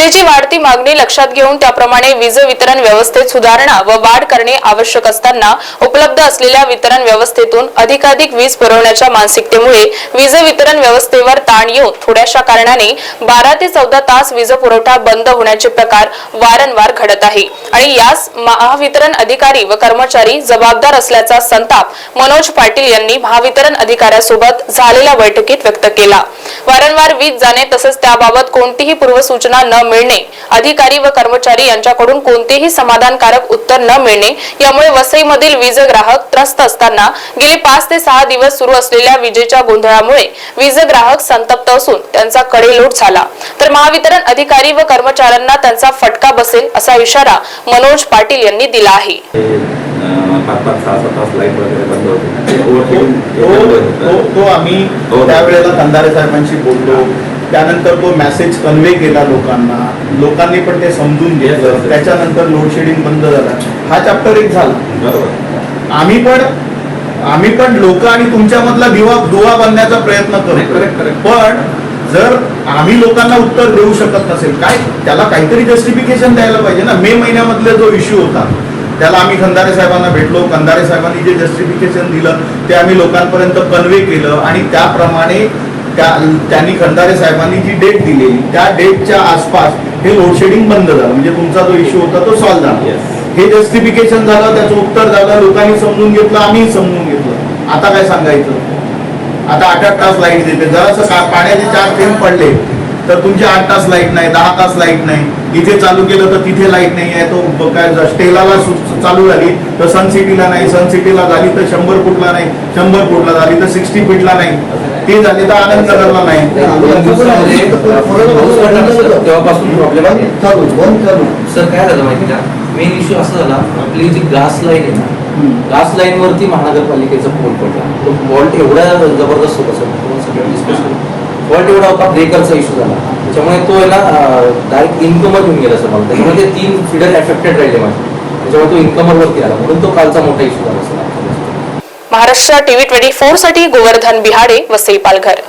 विजेची वाढती मागणी लक्षात घेऊन त्याप्रमाणे वीज वितरण व्यवस्थेत सुधारणा व वाढ करणे आवश्यक असताना उपलब्ध असलेल्या वितरण व्यवस्थेतून अधिकाधिक वीज पुरवण्याच्या मानसिकतेमुळे वीज वितरण व्यवस्थेवर ताण येऊन थोड्याशा कारणाने बारा ते चौदा तास वीज पुरवठा बंद होण्याचे प्रकार वारंवार घडत आहे. आणि यास महावितरण अधिकारी व कर्मचारी जबाबदार असल्याचा संताप मनोज पाटील यांनी महावितरण अधिकाऱ्यासोबत झालेल्या बैठकीत व्यक्त केला. वारंवार वीज जाणे तसेच त्याबाबत कोणतीही पूर्वसूचना न मिळणे अधिकारी व कर्मचारी यांच्याकडून कोणतेही समाधानकारक उत्तर न मिळणे यामुळे वसईमधील वीज ग्राहक त्रस्त असताना गेले पाच ते सहा दिवस सुरू असलेल्या विजेच्या गोंधळामुळे वीज ग्राहक संतप्त असून त्यांचा कडेलोट झाला तर महावितरण अधिकारी व कर्मचाऱ्यांना त्यांचा फटका बसेल असा इशारा मनोज पाटील यांनी दिला आहे ते, अं, पाच पाच सहा सहा तास लाइट वगैरे बंद होते ते overheating तो याच्यामुळे तो होतं. तो आम्ही हो. त्यावेळेला खंदारे साहेबांशी बोललो त्यानंतर तो मेसेज कन्वे केला लोकांना. लोकांनी पण ते समजून घेतलं. त्याच्यानंतर लोडशेडिंग बंद झाला. हा चॅप्टर एक झाला. बरोबर. आम्ही पण आम्ही पण लोक आणि तुमच्यामधला दिवा दुवा बांधण्याचा प्रयत्न करतो correct. पण जर आम्ही लोकांना उत्तर देऊ शकत नसेल काय? त्याला काहीतरी जस्टिफिकेशन द्यायला पाहिजे ना. मे महिन्यामधले जो इश्यू होता त्याला आम्ही खंदारे साहेबांना भेटलो. खंदारे साहेबांनी जे जस्टिफिकेशन दिलं ते आम्ही लोकांपर्यंत कन्वे केलं. आणि त्याप्रमाणे त्या त्यांनी खंदारे साहेबांनी जी डेट दिलेली त्या डेटच्या आसपास हे लोडशेडिंग बंद झालं. म्हणजे तुमचा जो इश्यू होता तो सॉल्व्ह झाला. हे जस्टिफिकेशन झालं त्याचं उत्तर झालं लोकांनी समजून घेतलं आम्ही समजून घेतलं. आता काय सांगायचं? आता आठ आठ तास लाइट देते. जरासं का पाण्याचे चार थेंब पडले तर तुमचे आठ तास लाइट नाही दहा तास लाइट नाही. इथे चालू केलं तर तिथे लाइट नाही आहे. तो काय स्टेलाला चालू झाली तर सन सिटीला नाही. सन सिटीला झाली तर शंभर फुटला नाही. शंभर फुटला झाली तर सिक्स्टी फीटला नाही. ते झाले तर आनंद नगरला नाही. तेव्हापासून प्रॉब्लेम आहे. चालू बंद चालू सर काय झालं माहिती का? मेन इश्यू असा झाला आपली जी ग्लास लाईन आहे ना ग्लास लाईन वरती महानगरपालिकेचा पोल पडला. तो फॉल्ट एवढा जबरदस्त होता सर तुम्हाला सगळं डिस्कस फॉल्ट एवढा होता ब्रेकरचा इश्यू झाला. त्याच्यामुळे तो आहे ना डायरेक्ट इन्कमर घेऊन गेला सर मला. त्याच्यामुळे ते तीन फिडर एफेक्टेड राहिले माझे. त्याच्यामुळे तो इन्कमर वरती आला. म्हणून तो कालचा मोठा इश्यू झाला सर. महाराष्ट्र टीव्ही ट्वेंटी फोरसाठी गोवर्धन बिहाडे वसई पालघर.